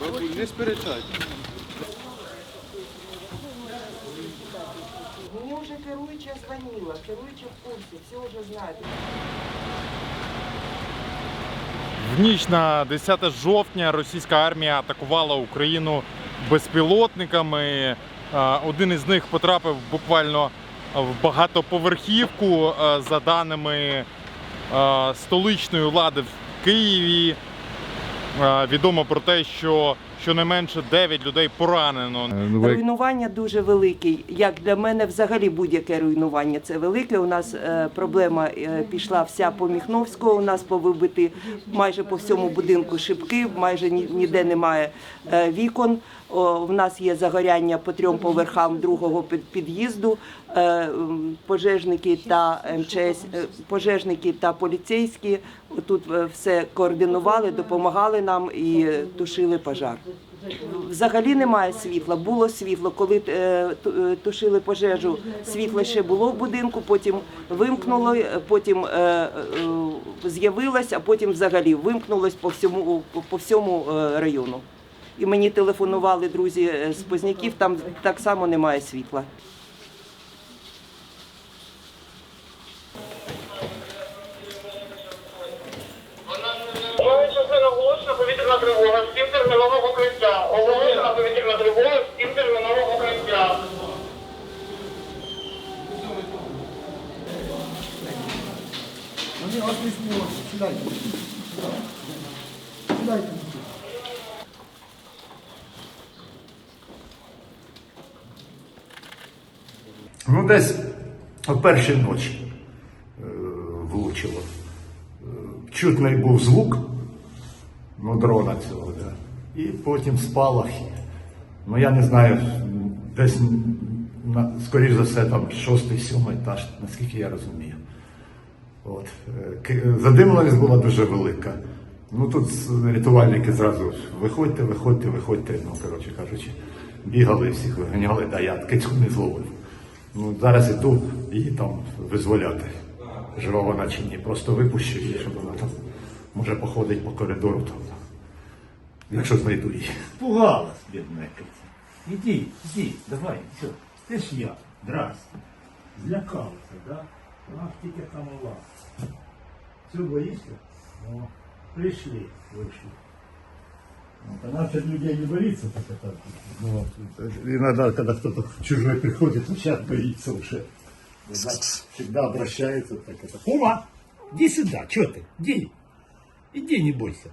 Бабуль, не сперечайте. Мені вже керуюча дзвонила, керуюча в курсі, все вже знають. В ніч на 10 жовтня російська армія атакувала Україну безпілотниками. Е, Один із них потрапив буквально в багатоповерхівку. Е, За даними е, столичної влади в Києві, е, відомо про те, що щонайменше 9 людей поранено. Руйнування дуже велике. Як для мене взагалі будь-яке руйнування це велике. У нас е, проблема е, пішла вся по Міхновського. У нас повибити майже по всьому будинку шибки, майже ніде немає е, вікон. В нас є загоряння по трьом поверхам другого під'їзду. Е, Пожежники та МЧС, е, пожежники та поліцейські тут е, все координували, допомагали нам і тушили пожар. Взагалі немає світла. Було світло. Коли ту- тушили пожежу, світло ще було в будинку, потім вимкнуло, потім з'явилось, а потім взагалі вимкнулось по всьому по- всьому району. І мені телефонували друзі е, з Позняків, там так само немає світла. Оголошена повітряна тривога, всім термінового укриття. Оголошена повітряна тривога, всім термінового укриття. Ну, десь о першій ночі е, влучило. Е, Чутний був звук ну, дрона цього, да. і потім спалахи. Ну, я не знаю, десь, на, скоріш за все, там шостий, сьомий етаж, наскільки я розумію. От. е, Задимленість була дуже велика. Ну тут рятувальники зразу виходьте, виходьте, виходьте. Ну, коротше кажучи, бігали всіх виганяли, да я кицьку не зловив. Ну, зараз іду її там визволяти. Жива вона чи ні. Просто випущу її, щоб вона там може походить по коридору там. Якщо знайду її. Пугалась, киця. Иди, иди, давай, все. Ты ж я, здрасте. Злякалася, да? Ах, тільки там у вас. Все, боишься? О, пришли, вышли. Вот, она от людей не боится, так это. Ну, вот, иногда, когда кто-то чужой приходит, ну, сейчас боится уже. Она всегда обращается так это. Ума, иди сюда, что ты? Иди. Иди, не бойся.